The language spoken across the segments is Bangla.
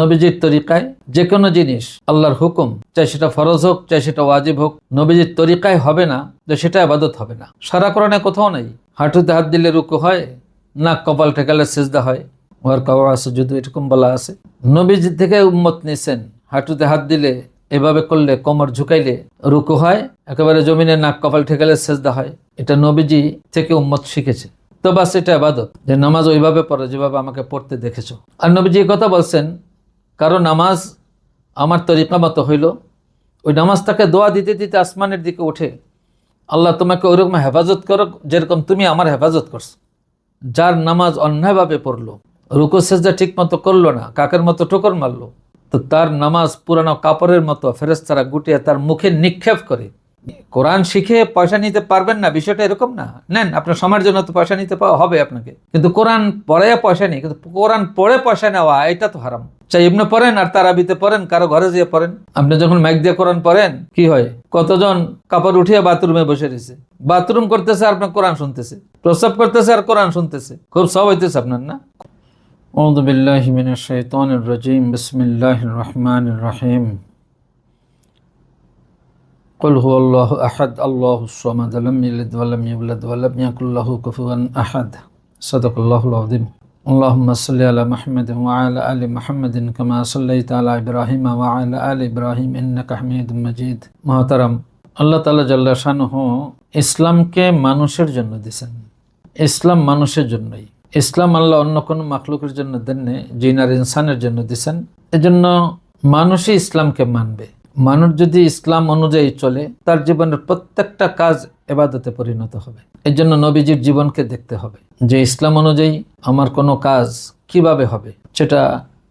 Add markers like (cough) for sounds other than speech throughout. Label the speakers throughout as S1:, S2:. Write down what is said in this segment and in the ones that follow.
S1: নবীজির তরিকায় যে কোনো জিনিস আল্লাহর হুকুম, চাই সেটা ফরজ হোক, চাই সেটা ওয়াজিব হোক, নবীজির তরিকায় হবে না, তো সেটা আবাদত হবে না। সারা কোরআনে কোথাও নেই, হাঁটুতে হাত দিলে রুকু হয়, নাক কপাল ঠেকালে সেজদা হয়, ওয়ার কাওয়া আছে যদি এরকম বলা আছে। নবীজি থেকে উম্মত নিছেন, হাঁটুতে হাত দিলে এভাবে করলে, কোমর ঝুঁকাইলে রুকু হয়, একেবারে জমিনে নাক কপাল ঠেকালে সেজদা হয়। এটা নবীজি থেকে উম্মত শিখেছে। তো বাস এটা আবাদত যে নামাজ ওইভাবে পড়ে, যেভাবে আমাকে পড়তে দেখেছ। আর নবীজি কথা বলছেন কারও নামাজ আমার তরিকা মতো হইল, ওই নামাজটাকে দোয়া দিতে দিতে আসমানের দিকে উঠে, আল্লাহ তোমাকে ওইরকম হেফাজত করো যেরকম তুমি আমার হেফাজত করছ। যার নামাজ অন্যায়ভাবে পড়ল, রুকু, সেজদা ঠিক মতো করল না, কাকের মতো ঠোকর মারলো, তো তার নামাজ পুরানো কাপড়ের মতো ফেরেস্তারা গুটিয়ে তার মুখে নিক্ষেপ করে। কোরআন শিখে পয়সা নিতে পারবেন না, বিষয়টা এরকম না। নেন, আপনার সময়ের জন্য তো পয়সা নিতে পাওয়া হবে আপনাকে। কিন্তু কোরআন পড়ে পয়সা নেই, কিন্তু কোরআন পড়ে পয়সা নেওয়া, এটা তো হারাম। চাই এমনি পড়েন আর তারাবিতে পড়েন কারো ঘরে যেয়ে পড়েন আপনি যখন মাইক দিয়ে কোরআন পড়েন কি হয় কতজন কাপড় উঠিয়ে বাথরুমে বসে রয়েছে বাথরুম করতেছে আর আপনার কোরআন শুনতেছে প্রস্রাব করতেছে আর কোরআন শুনতেছে খুব সব হইতেছে আপনার না أعوذ بالله من الشيطان الرجيم بسم الله الرحمن الرحيم قل هو الله أحد الله الصمد لم يلد ولم يولد ولم يكن له كفوا أحد صدق الله العظيم اللهم صل على محمد وعلى آل محمد كما صليت على إبراهيم وعلى آل إبراهيم إنك حميد مجيد محترم আল্লাহ তালা জাল্লা শানহ ইসলামকে মানুষের জন্য দিছেন ইসলাম মানুষের জন্যই ইসলাম আল্লাহ অন্য কোনো মাখলুকের জন্য দেননি জিন আর ইনসানের জন্য দিছেন এজন্য মানুষই ইসলামকে মানবে মানুষ যদি ইসলাম অনুযায়ী চলে তার জীবনের প্রত্যেকটা কাজ এবাদতে পরিণত হবে এর জন্য নবীজির জীবনকে দেখতে হবে। যে ইসলাম অনুযায়ী আমার কোনো কাজ কীভাবে হবে, সেটা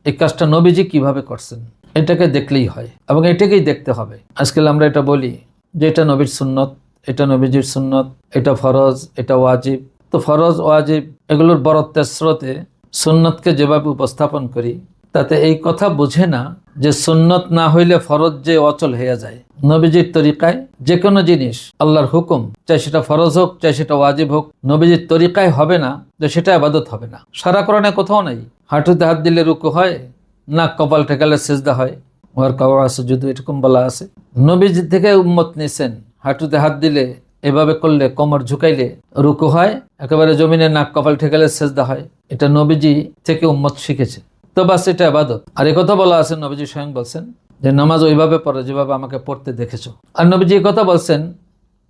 S1: এই কাজটা নবীজি কীভাবে করছেন, এটাকে দেখলেই হয় এবং এটাকেই দেখতে হবে। আজকাল আমরা এটা বলি যে এটা নবীর সুন্নত, এটা নবীজির সুন্নত, এটা ফরজ, এটা ওয়াজিব। তো ফরজ, ওয়াজিব এগুলোর বরত্বের স্রোতে সুন্নতকে যেভাবে উপস্থাপন করি, তাতে এই কথা বুঝে না যে সুন্নত না হইলে ফরজ যে অচল হয়ে যায়। নবীজির তরিকায় যে কোনো জিনিস আল্লাহর হুকুম, চাই সেটা ফরজ হোক, চাই সেটা ওয়াজিব হোক, নবীজির তরিকায় হবে না যে সেটা আবাদত হবে না। সারা কোরআনে কোথাও নেই। হাঁটুতে হাত দিলে রুকু হয়, নাক কপাল ঠেকালে সেজদা হয়। ওর কাওয়া আছে যদি এরকম বলা আছে। নবীজি থেকে উম্মত নিছেন। হাঁটুতে হাত দিলে, এভাবে করলে, কোমর ঝুঁকাইলে রুকু হয়, একেবারে জমিনে নাক কপাল ঠেকালে সেজদা হয়। এটা নবীজি থেকে উম্মত শিখেছে। তো বাস এটা আবাদত। আর কথা বলা আছে, নবীজি স্বয়ং বলছেন যে নামাজ ওইভাবে পড়ো যেভাবে আমাকে পড়তে দেখেছ। আর নবীজি কথা বলছেন,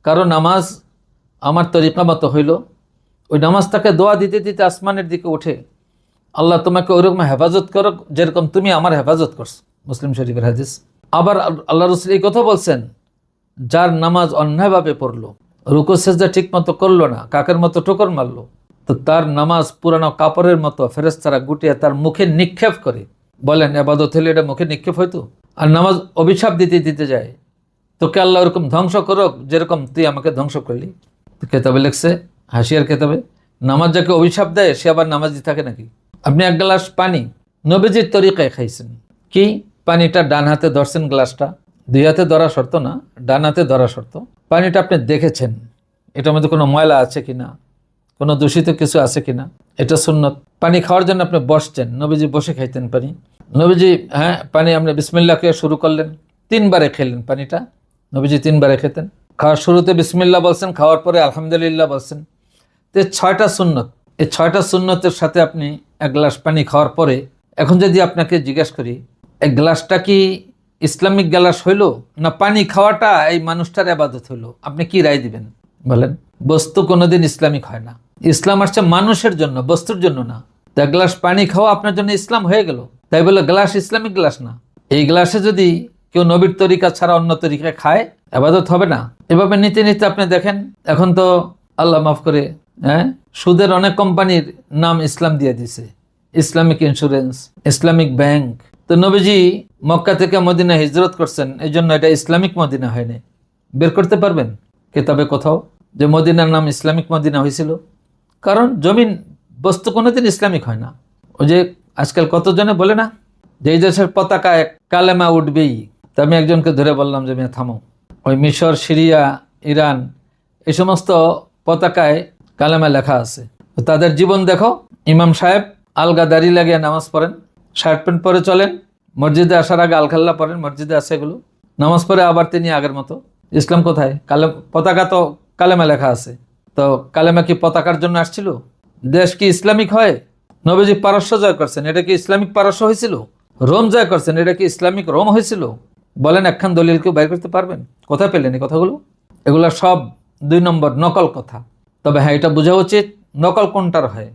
S1: কারও নামাজ আমার তরিকা মতো হইল, ওই নামাজটাকে দোয়া দিতে দিতে আসমানের দিকে উঠে, আল্লাহ তোমাকে ওইরকম হেফাজত করো যেরকম তুমি আমার হেফাজত করছ। মুসলিম শরীফের হাদিস। আবার আল্লাহ রসুল এই কথা বলছেন, যার নামাজ অন্যায়ভাবে পড়ল, রুকু, সেজদা ঠিক মতো করল না, কাকের মতো ঠোকর মারলো, তো তার নামাজ পুরানো কাপড়ের মতো ফেরেস্তারা গুটিয়ে তার মুখে নিক্ষেপ করে। বলেন, এবাদত হলে এটা মুখে নিক্ষেপ হয়তো আর নামাজ অভিশাপ দিতে দিতে যায়। তোকে আল্লাহ ওরকম ধ্বংস করুক, যেরকম তুই আমাকে ধ্বংস করলি। কেতাবে লিখছে, হাসিয়ার কেতাবে, নামাজ যাকে অভিশাপ দেয়, সে আবার নামাজি থাকে নাকি? আপনি এক গ্লাস পানি নবীজির তরিকায় খাইছেন। কি? পানিটা ডান হাতে ধরছেন গ্লাসটা। দুই হাতে ধরা শর্ত না, ডান হাতে ধরা শর্ত। পানিটা আপনি দেখেছেন। এটার মধ্যে কোনো ময়লা আছে কি না কোনো দূষিত কিছু আছে কি না এটা সুন্নত। পানি খাওয়ার জন্য আপনি বসছেন। নবীজি বসে খাইতেন পানি। নবীজি হ্যাঁ পানি আপনি বিসমিল্লা খেয়ে শুরু করলেন, তিনবারে খেলেন পানিটা। নবীজি তিনবারে খেতেন। খাওয়ার শুরুতে বিসমিল্লা বলছেন, খাওয়ার পরে আলহামদুলিল্লাহ বলছেন। তো ছয়টা সুন্নত, এই ছয়টা সুন্নতের সাথে আপনি এক গ্লাস পানি খাওয়ার পরে, এখন যদি আপনাকে জিজ্ঞেস করি, এই গ্লাসটা কি ইসলামিক গ্লাস হইল না পানি খাওয়াটা এই মানুষটার আবাদত হইল? আপনি কি রায় দিবেন? বলেন, বস্তু কোনোদিন ইসলামিক হয় না। ইসলাম আসছে মানুষের জন্য, বস্তুর জন্য না। তো এক গ্লাস পানি খাওয়া আপনার জন্য ইসলাম হয়ে গেল। তাই বলে গ্লাস ইসলামিক গ্লাস না। এই গ্লাসে যদি কেউ নবীর তরিকা ছাড়া অন্য তরিকা খায়, আবাদত হবে না। এভাবে নিতে নিতে আপনি দেখেন, এখন তো আল্লাহ মাফ করে হ্যাঁ সুদের অনেক কোম্পানির নাম ইসলাম দিয়ে দিছে। Islamic insurance, Islamic bank. তো নবীজি মক্কা থেকে মদিনা হিজরত করছেন এই জন্য এটা ইসলামিক মদিনা হয়নি। বের করতে পারবেন? কেতাবে কোথাও? যে মদিনার নাম ইসলামিক মদিনা হয়েছিল। কারণ জমিন, বস্তু কোনোদিন ইসলামিক হয় না। ওই যে আজকাল কতজনে বলে না যে দেশের পতাকায় কালেমা উঠবেই। তা আমি একজনকে ধরে বললাম যে, মেয়ে, থামো। ওই মিশর, সিরিয়া, ইরান, এই সমস্ত পতাকায় কালেমা লেখা আছে। তাদের জীবন দেখো, ইমাম সাহেব আলগা দাড়ি লাগিয়ে নামাজ পড়েন, শার্ট প্যান্ট পরে চলেন, মসজিদে আসার আগে আলখাল্লা পড়েন, মসজিদে আসে এগুলো। নামাজ পড়ে আবার তিনি আগের মতো। ইসলাম কোথায়? কালে পতাকা তো কালেমা লেখা আছে। তো কালেমা কি পতাকার জন্য আসছিল? দেশ কি ইসলামিক হয়? নবীজি পারস্য জয় করছেন, এটা কি ইসলামিক পারস্য হয়েছিল? রোম জয় করছেন, এটা কি ইসলামিক রোম হয়েছিল? বলেন একখান দলিল কেউ বাইর করতে পারবেন? কোথায় পেলেন এই কথাগুলো? এগুলো সব দুই নম্বর নকল কথা। তবে হ্যাঁ এটা বোঝা উচিত, নকল কোনটার হয়?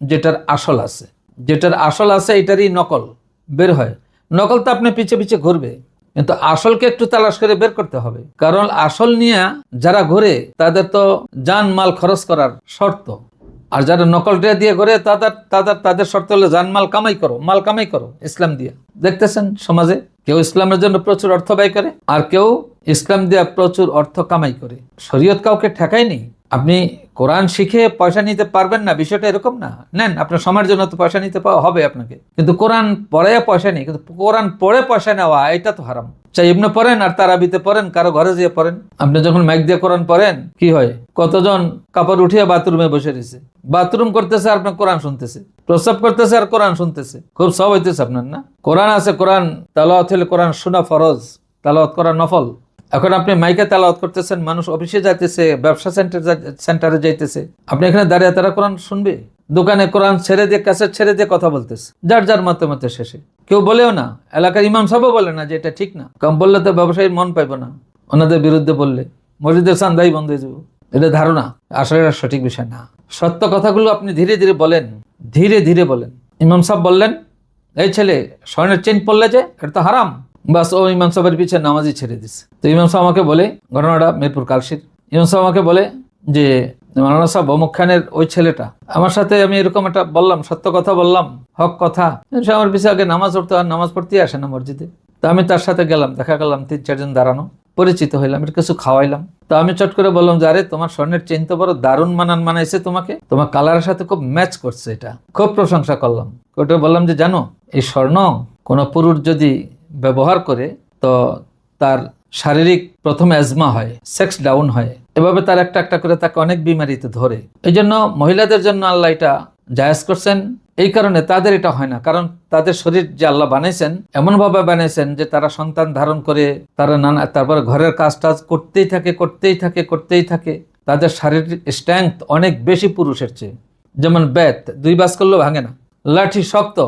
S1: যেটার আসল আছে। যেটার আসল আছে, এটারই নকল বের হয়। নকল তো আপনি পিছে পিছে ঘুরবে, কিন্তু আসলকে একটু তালাশ করে বের করতে হবে। কারণ আসল নিয়ে যারা ঘুরে, তাদের তো যান মাল খরচ করার শর্ত। আর যারা নকলটা দিয়ে করে, তাদের তাদের তাদের শর্ত হলে যান মাল কামাই করো, মাল কামাই করো, ইসলাম দিয়া। দেখতেছেন সমাজে? কেউ ইসলামের জন্য প্রচুর অর্থ ব্যয় করে, আর কেউ ইসলাম দিয়ে প্রচুর অর্থ কামাই করে। শরীয়ত কাউকে ঠেকায়নি? আপনি কোরআন শিখে পয়সা নিতে পারবেন না, বিষয়টা এরকম না। নেন, আপনার সময়ের জন্য তো পয়সা নিতে হবে আপনাকে। কিন্তু কোরআন পড়ে পয়সা নেই, কিন্তু কোরআন পড়ে পয়সা নেওয়া, এটা তো হারাম। চাই ইবনে পড়েন আর তারাবিতে পড়েন, কারও ঘরে যেয়ে পড়েন। আপনি যখন মাইক দিয়ে কোরআন পড়েন, কি হয়? কতজন কাপড় উঠিয়ে বাথরুমে বসে রয়েছে? বাথরুম করতেছে আর আপনার কোরআন শুনতেছে। প্রস্রাব করতেছে আর কোরআন শুনতেছে। খুব সব হইতেছে আপনার, না? কোরআন আছে, কোরআন, তালাওয়াত হলে কোরআন শোনা ফরজ, তালাওয়াত করা নফল। এখন আপনি মাইকে তালাওয়াত করতেছেন, মানুষ অফিসে যাইতেছে, ব্যবসা সেন্টার সেন্টারে যাইতেছে। আপনি এখানে দাঁড়িয়ে তারা কোরআন শুনবে? দোকানে কোরআন ছেড়ে দিয়ে, ক্যাসেট ছেড়ে দিয়ে কথা বলতেছে, যার যার মতে মতে শেষে। কেউ বলেও না, এলাকার ইমাম সাহেবও বলে না যে এটা ঠিক না। কম বললে তো ব্যবসায়ীর মন পাইব না। ওনাদের বিরুদ্ধে বললে, মসজিদের চান্দাই বন্ধ হয়ে যাব। এটা ধারণা। আসলে এটা সঠিক বিষয় না। সত্য কথাগুলো আপনি ধীরে ধীরে বলেন, ধীরে ধীরে বলেন। ইমাম সাহেব বললেন, এই ছেলে স্বর্ণের চেন পড়লে যে, এটা তো হারাম। বাস, ও ইমাম সাহেবের পিছিয়ে নামাজই ছেড়ে দিছে। তো ইমাম সাহেব আমাকে বলে, ঘটনাটা মিরপুর কালশির। ইমাম সাহেব আমাকে বলে যে মালানা সাহেব, অমুক খানের ওই ছেলেটা, আমার সাথে আমি এরকম একটা বললাম, সত্য কথা বললাম, হক কথা। সে আমার পিছিয়ে আগে নামাজ পড়তে আর নামাজ পড়তেই আসে না মসজিদে। তো আমি তার সাথে গেলাম, দেখা গেলাম তিন চারজন দাঁড়ানো, পরিচিত হইলাম এর কিছু খাওয়াইলাম। তো আমি চট করে বললাম যে, আরে, তোমার স্বর্ণের চেন তো বড় দারুণ মানান মানাইছে তোমাকে। তোমার কালারের সাথে খুব ম্যাচ করছে এটা। খুব প্রশংসা করলাম। ওটা বললাম যে, জানো, এই স্বর্ণ কোনো পুরুষ যদি ব্যবহার করে, তো তার শারীরিক প্রথম অ্যাজমা হয় সেক্স ডাউন হয়। এভাবে তার একটা একটা করে তাকে অনেক বিমারিতে ধরে। এই জন্য মহিলাদের জন্য আল্লাহ এটা জায়াজ করছেন। এই কারণে তাদের এটা হয় না, কারণ তাদের শরীর যে আল্লাহ বানাইছেন, এমনভাবে বানাইছেন যে তারা সন্তান ধারণ করে, তারা নানা, তারপরে ঘরের কাজ টাজ করতেই থাকে করতেই থাকে করতেই থাকে। তাদের শারীরিক স্ট্রেংথ অনেক বেশি পুরুষের চেয়ে। যেমন ব্যাত, দুই বাস করলেও ভাঙে না। লাঠি শক্ত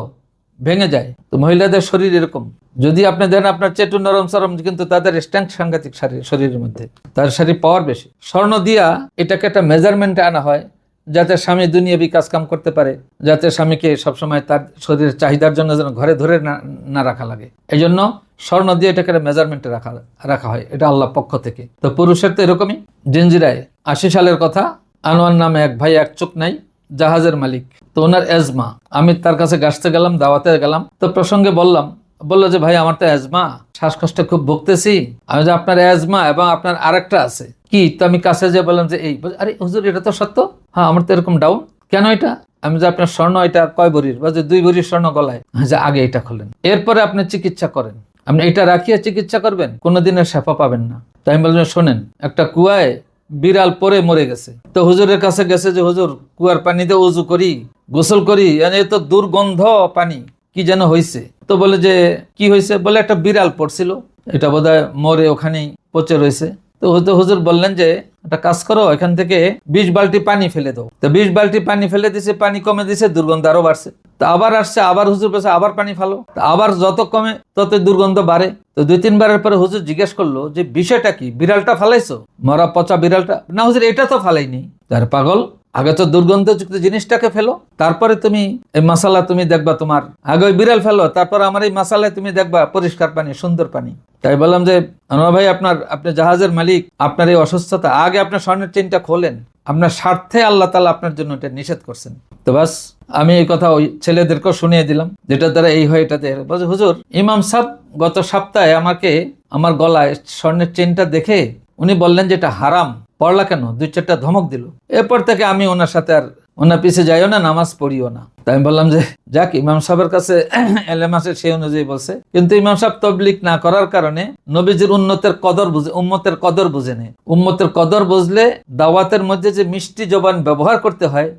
S1: ভেঙে যায়। তো মহিলাদের শরীর এরকম। যদি আপনি দেন আপনার চেটু নরম সরম কিন্তু তাদের স্ট্রেংথ সাংঘাতিক শারীর শরীরের মধ্যে। তার শরীর পাওয়ার বেশি। স্বর্ণ দিয়া এটাকে একটা মেজারমেন্টে আনা হয়, যাতে স্বামী দুনিয়াবি কাজ কাম করতে পারে, যাতে স্বামীকে সবসময় তার শরীরের চাহিদার জন্য যেন ঘরে ধরে না না রাখা লাগে। এই জন্য স্বর্ণ দিয়ে এটাকে মেজারমেন্টে রাখা রাখা হয়। এটা আল্লাহ পক্ষ থেকে। তো পুরুষের তো এরকমই। জেঞ্জিরায় আশি সালের কথা, আনোয়ার নামে এক ভাই এক চোখ নাই। জাহাজের মালিক। তো ওনার এজমা। আমি তার কাছে গাছতে গেলাম দাওয়াতে গেলাম। তো প্রসঙ্গে বললাম বলল যে ভাই আমার তো অ্যাজমা শ্বাসকষ্টে খুব ভুগতেছি। আমি যে আপনার অ্যাজমা এবং আপনার আরেকটা আছে। কি? তো আমি কাছে যে বললাম যে এই আরে হুজুর এটা তো সত্য? হ্যাঁ আমার তো এরকম ডাউন কেন এটা? আমি যে আপনার স্বর্ণ এটা কয় ভরির? বা যে দুই ভরির স্বর্ণ গলায়? হ্যাঁ, যে আগে এটা খোলেন। এরপরে আপনি চিকিৎসা করেন। আপনি এটা রাখিয়ে চিকিৎসা করবেন? কোনোদিনের শেফা পাবেন না। তাই আমি বললাম শোনেন একটা কুয়ায় বিড়াল পরে মরে গেছে। তো হুজুরের কাছে গেছে যে, হুজুর, কুয়ার পানিতে উজু করি, গোসল করি এ তো দুর্গন্ধ পানি, কি যেন হয়েছে তো বলে যে, কি হয়েছে বলে একটা বিড়াল পড়ছিল। এটা বোধহয় মরে ওখানেই পচে রয়েছে। তো হুজুর হুজুর বললেন যে, একটা কাজ করো, এখান থেকে বিশ বালতি পানি ফেলে দাও। তো বিশ বালতি পানি ফেলে দিছে, পানি কমে দিছে, দুর্গন্ধ আরও বাড়ছে। তো আবার আসছে, আবার হুজুর পেছে আবার পানি ফালো। আবার যত কমে, তত দুর্গন্ধ বাড়ে। তো দুই তিনবারের পরে হুজুর জিজ্ঞেস করল যে, বিষয়টা কি? বিড়ালটা ফালাইছো? মরা পচা বিড়ালটা? না হুজুর, এটা তো ফালাইনি। তার পাগল, আগে তো দুর্গন্ধযুক্ত জিনিসটাকে ফেলো, তারপরে তুমি এই মশালা তুমি দেখবা তোমার। আগে বিড়াল ফেলো, তারপর আমার এই মশালায় তুমি দেখবা পরিষ্কার পানি, সুন্দর পানি। তাই বললাম যে, আনোয়ার ভাই, আপনার, আপনি জাহাজের মালিক, আপনার এই অসুস্থতা, আগে আপনার স্বর্ণের চেনটা খোলেন। আপনার স্বার্থে আল্লাহ তালা আপনার জন্য এটা নিষেধ করছেন। তো বাস, আমি এই কথা ওই ছেলেদেরকেও শুনিয়ে দিলাম যেটা দ্বারা এই হয় এটাতে বলছে, হুজুর, ইমাম সাহ গত সপ্তাহে আমাকে আমার গলায় স্বর্ণের চেনটা দেখে উনি বললেন যে এটা হারাম, পড়লা কেন? দুই চারটা ধমক দিল। এরপর থেকে আমি ওনার সাথে আর, ওনার পিছে যাইও না, নামাজ পড়িও না। তাই আমি বললাম যে, যাক, ইমাম সাহেবের কাছে এলেম আছে, সেই অনুযায়ী বলছে। কিন্তু ইমাম সাহেব তবলিক না করার কারণে নবীজির উন্নতের কদর বুঝে উম্মতের কদর বুঝে নেই উম্মতের কদর বুঝলে দাওয়াতের মধ্যে যে মিষ্টি জবান ব্যবহার করতে হয়,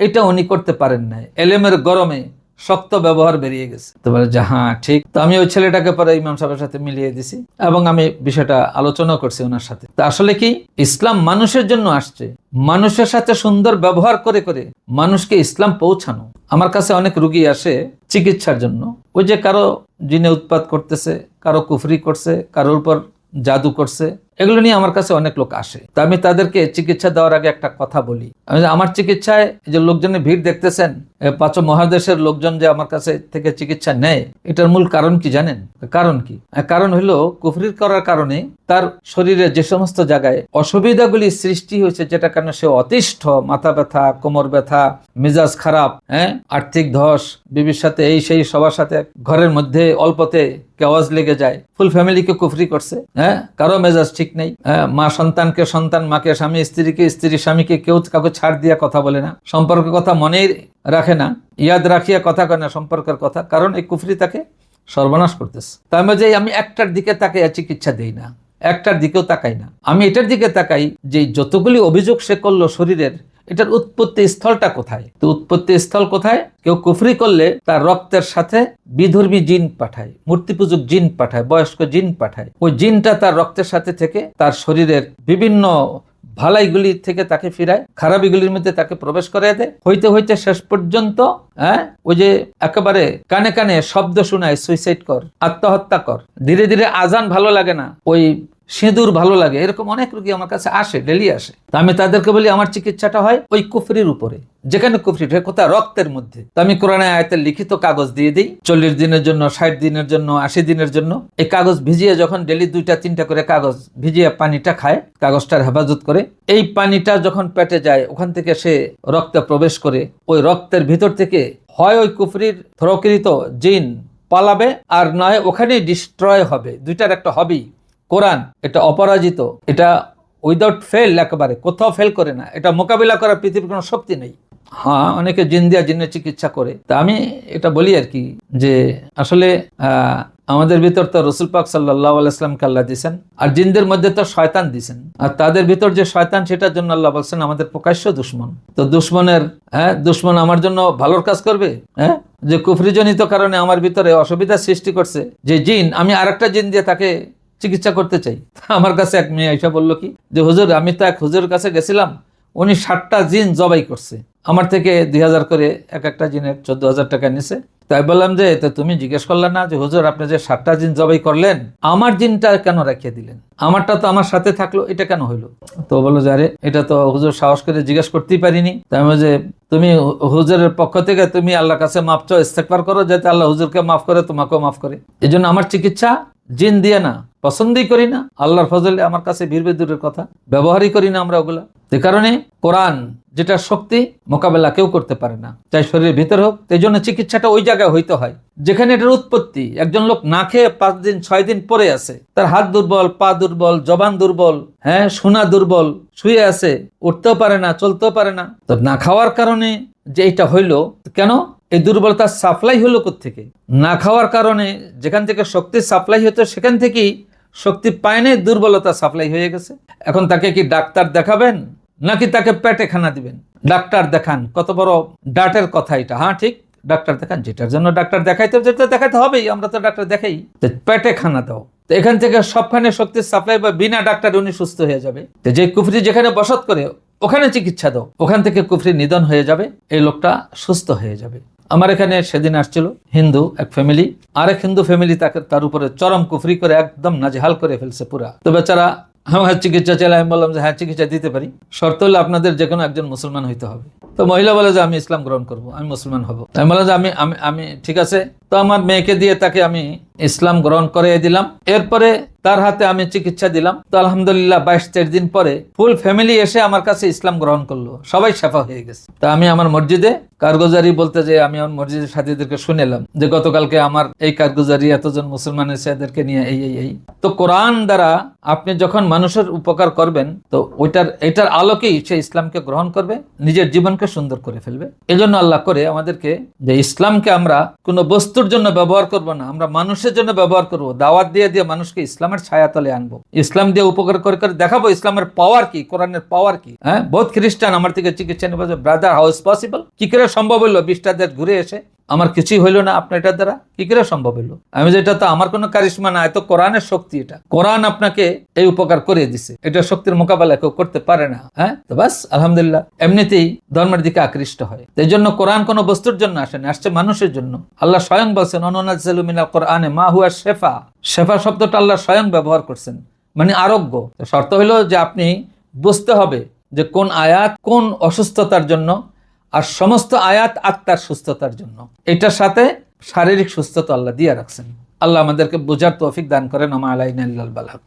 S1: এটা উনি করতে পারেন না এলেমের গরমে শক্ত ব্যবহার বেরিয়ে গেছে। তো বলে যে হ্যাঁ ঠিক। তো আমি ওই ছেলেটাকে পরে ইমাম সাহেবের সাথে মিলিয়ে দিছি এবং আমি বিষয়টা আলোচনা করছি ওনার সাথে। তো আসলে কি? ইসলাম মানুষের জন্য আসছে। মানুষের সাথে সুন্দর ব্যবহার করে করে মানুষকে ইসলাম পৌঁছানো। আমার কাছে অনেক রুগী আসে চিকিৎসার জন্য। ওই যে কারও জিনে উৎপাত করতেছে, কারও কুফরি করছে, কারোর উপর জাদু করছে এগুলো নিয়ে আমার কাছে অনেক লোক আসে। তো আমি তাদেরকে চিকিৎসা দেওয়ার আগে একটা কথা বলি। আমি আমার চিকিৎসায় যে লোকজনের ভিড় দেখতেছেন পাঁচ মহাদেশের লোকজন যে আমার কাছে থেকে চিকিৎসা নেয়, এটার মূল কারণ কি জানেন? কারণ কি? কারণ হলো কুফরির করার কারণে তার শরীরে যে সমস্ত জায়গায় অসুবিধাগুলি সৃষ্টি হয়েছে, যেটা কারণে সে অতিষ্ঠ, মাথা ব্যথা, কোমর ব্যথা, মেজাজ খারাপ হ্যাঁ আর্থিক ধস, বিবির সাথে এই সেই সবার সাথে ঘরের মধ্যে অল্পতে কেওয়াজ লেগে যায়, ফুল ফ্যামিলিকে কুফরি করছে হ্যাঁ? কারও মেজাজ ঠিক নেই। হ্যাঁ মা সন্তানকে, সন্তান, মাকে, স্বামী, স্ত্রীকে, স্ত্রী, স্বামীকে কেউ কাউকে ছাড় দিয়ে কথা বলে না। সম্পর্কের কথা মনেই রাখে না, ইয়াদ রাখিয়া কথা কয় না সম্পর্কের কথা, কারণ এই কুফরি তাকে সর্বনাশ করতেছে। তার মাঝে আমি একটার দিকে তাকে চিকিৎসা দেই না, একটার দিকেও তাকাই না। আমি এটার দিকে তাকাই যে যতগুলি অভিযোগ সে করল শরীরের এটার উৎপত্তি স্থলটা কোথায়? তো উৎপত্তি স্থল কোথায়? কেউ কুফরি করলে তার রক্তের সাথে বিধর্মী জিন পাঠায় মূর্তি পূজক জিন পাঠায়, বয়স্ক জিন পাঠায়। ওই জিনটা তার রক্তের সাথে থেকে তার শরীরের বিভিন্ন ভালাইগুলি থেকে তাকে ফিরায়, খারাপিগুলির মধ্যে তাকে প্রবেশ করে দেয়। হইতে হইতে শেষ পর্যন্ত হ্যাঁ ওই যে একেবারে কানে কানে শব্দ শোনায় সুইসাইড কর, আত্মহত্যা কর। ধীরে ধীরে আজান ভালো লাগে না। ওই সিঁদুর ভালো লাগে, এরকম অনেক রোগী আমার কাছে আসে ডেলি আসে। তা আমি তাদেরকে বলি, আমার চিকিৎসাটা হয় ওই কুফরির উপরে, যেখানে কুফরি কোথায়? রক্তের মধ্যে। তো আমি কোরআনে আয়তের লিখিত কাগজ দিয়ে দিই, চল্লিশ দিনের জন্য, ষাট দিনের জন্য, আশি দিনের জন্য। এই কাগজ ভিজিয়ে যখন ডেলি দুইটা, তিনটা করে কাগজ ভিজিয়ে পানিটা খায়, কাগজটার হেফাজত করে, এই পানিটা যখন পেটে যায়, ওখান থেকে সে রক্তে প্রবেশ করে, ওই রক্তের ভিতর থেকে হয় ওই কুফরির থ্রকৃত জিন পালাবে, আর নয় ওখানেই ডিস্ট্রয় হবে। দুইটার একটা হবেই। কোরআন, এটা অপরাজিত, এটা উইদাউট ফেল একেবারে, কোথাও ফেল করে না, এটা মোকাবিলা করার পৃথিবীর কোনো শক্তি নেই। হ্যাঁ অনেকে জিন দিয়া জিনের চিকিৎসা করে। তা আমি এটা বলি আর কি, যে আসলে আমাদের ভিতর তো রসুল পাক সাল্লাহ আলাইসলামকে আল্লাহ দিয়েছেন আর জিনদের মধ্যে তো শয়তান দিছেন। আর তাদের ভিতর যে শয়তান, সেটার জন্য আল্লাহ বলছেন, আমাদের প্রকাশ্য দুশ্মন। তো দুশ্মনের হ্যাঁ দুশ্মন আমার জন্য ভালোর কাজ করবে? হ্যাঁ যে কুফরিজনিত কারণে আমার ভিতরে অসুবিধা সৃষ্টি করছে, যে জিন, আমি আরেকটা জিন দিয়ে তাকে চিকিৎসা করতে চাই। (laughs) আমার কাছে এক মেয়ে আইসা বলল কি, যে হুজুর, আমি তো এক হুজুরের কাছে গেছিলাম, উনি ষাটটা জিন জবাই করছে। আমার থেকে দুই হাজার করে এক একটা জিনের চোদ্দ হাজার টাকা নিছে। তাই বললাম যে, তো তুমি জিজ্ঞেস করলে না যে, হুজুর, আপনি যে ষাটটা জিন জবাই করলেন, আমার জিনটা কেন রাখিয়ে দিলেন? আমারটা তো আমার সাথে থাকল, এটা কেন হইল? তো বলল যে, আরে, এটা তো হুজুর সাহস করে জিজ্ঞেস করতেই পারিনি। তাই যে, তুমি হুজুরের পক্ষ থেকে তুমি আল্লাহর কাছে মাপ চাও ইস্তেকবার করো, যাতে আল্লাহ হুজুরকে মাফ করে, তোমাকেও মাফ করে। এই আমার চিকিৎসা জিন দিয়ে না, পছন্দই করি না। আল্লাহর ফজলে আমার কাছে বীর দূরের কথা, ব্যবহারই করি না আমরা ওগুলা। যে কারণে কোরআন যেটা শক্তি মোকাবেলা কেউ করতে পারে না, চাই শরীরের ভিতর হোক। এই জন্য চিকিৎসাটা ওই জায়গায় হইতে হয়। যেখানে এটার উৎপত্তি, একজন লোক না খেয়ে পাঁচ দিন, ছয় দিন পরে আছে। তার হাত দুর্বল, পা দুর্বল, জবান দুর্বল হ্যাঁ সোনা দুর্বল, শুয়ে আছে, উঠতেও পারে না, চলতেও পারে না। তো না খাওয়ার কারণে যে এটা হইল, কেন? এই দুর্বলতার সাপ্লাই হলো থেকে না খাওয়ার কারণে যেখান থেকে শক্তির সাপ্লাই হতো সেখান থেকেই শক্তি পায় দুর্বলতা সাপ্লাই হয়ে গেছে। এখন তাকে কি ডাক্তার দেখাবেন? নাকি তাকে পেটে খানা দিবেন? ডাক্তার দেখান, কত বড় ডাটের কথা এটা হ্যাঁ ঠিক? ডাক্তার দেখান, যেটার জন্য ডাক্তার দেখাইতে, যেটা দেখাতে হবেই, আমরা তো ডাক্তার দেখাই। পেটে খানা দাও। তো এখান থেকে সবখানে শক্তির সাপ্লাই বা বিনা ডাক্তার উনি সুস্থ হয়ে যাবে। তো যে কুফরি যেখানে বসত করে, ওখানে চিকিৎসা দাও। ওখান থেকে কুফরি নিধন হয়ে যাবে, এই লোকটা সুস্থ হয়ে যাবে। আমার এখানে সেদিন আসছিল হিন্দু এক ফ্যামিলি আরেক হিন্দু ফ্যামিলি তাকে, তার উপরে চরম কুফরি করে একদম নাজেহাল করে ফেলছে পুরা। তো বেচারা আমার চিকিৎসা চাইলে আমি বললাম যে হ্যাঁ চিকিৎসা দিতে পারি। শর্ত হলে আপনাদের যে কোনো একজন মুসলমান হইতে হবে। তো মহিলা বলে যে, আমি ইসলাম গ্রহণ করব, আমি মুসলমান হব। আমি বললাম যে, আমি আমি আমি, ঠিক আছে। তো আমার মেয়েকে দিয়ে তাকে আমি ইসলাম গ্রহণ করে দিলাম। এরপরে তার হাতে আমি চিকিৎসা দিলাম। তো আলহামদুলিল্লাহ বাইশ তেইশ দিন পরে ফুল ফ্যামিলি এসে আমার কাছে ইসলাম গ্রহণ করল। সবাই সাফা হয়ে গেছে। তা আমি আমার মসজিদে কারগুজারি বলতে যে, আমি আমার মসজিদের সাথীদেরকে শুনেলাম যে, গতকালকে আমার এই কারগুজারি এতজন মুসলমান এসে এদেরকে নিয়ে এই এই এই। তো কোরআন দ্বারা আপনি যখন মানুষের উপকার করবেন, তো ওইটার, এটার আলোকেই সে ইসলামকে গ্রহণ করবে, নিজের জীবনকে সুন্দর করে ফেলবে। এজন্য আল্লাহ করে আমাদেরকে যে ইসলামকে আমরা কোনো বস্তুর জন্য ব্যবহার করব না, আমরা মানুষের জন্য ব্যবহার করব, দাওয়াত দিয়ে দিয়ে মানুষকে ইসলামের ছায়া ছায়াতলে আনব। ইসলাম দিয়ে উপকার করে করে দেখাবো ইসলামের পাওয়ার কি, কোরআনের পাওয়ার কি হ্যাঁ? বহুত খ্রিস্টান আমার থেকে চিকিৎসা নেবে ব্রাদার হাউস পসিবল কি করে সম্ভব হলো? বিশটা দেশ ঘুরে এসে আমার কিছুই হইল না, আপনার এটার দ্বারা? কি করে সম্ভব হইল? আমি যে এটা তো আমার কোনো কারিশমা না, এত কোরআনের শক্তি এটা। কোরআন আপনাকে এই উপকার করে দিছে। এটা শক্তির মোকাবেলা কেউ করতে পারে না হ্যাঁ? তো বাস, আলহামদুলিল্লাহ। এমনিতেই ধর্মের দিকে আকৃষ্ট হয়। এই জন্য কোরআন কোনো বস্তুর জন্য আসে না, আসছে মানুষের জন্য। আল্লাহ স্বয়ং বলছেন অনুনাজিনা কোরআনে মা হুয়া শেফা। শেফা শব্দটা আল্লাহ স্বয়ং ব্যবহার করছেন মানে আরোগ্য। শর্ত হলো যে আপনি বুঝতে হবে যে কোন আয়াত কোন অসুস্থতার জন্য আর সমস্ত আয়াত আত্মার সুস্থতার জন্য। এটার সাথে শারীরিক সুস্থতা আল্লাহ দিয়ে রাখছেন। আল্লাহ আমাদেরকে বোঝার তৌফিক দান করেন। আমা আলাইন বালাক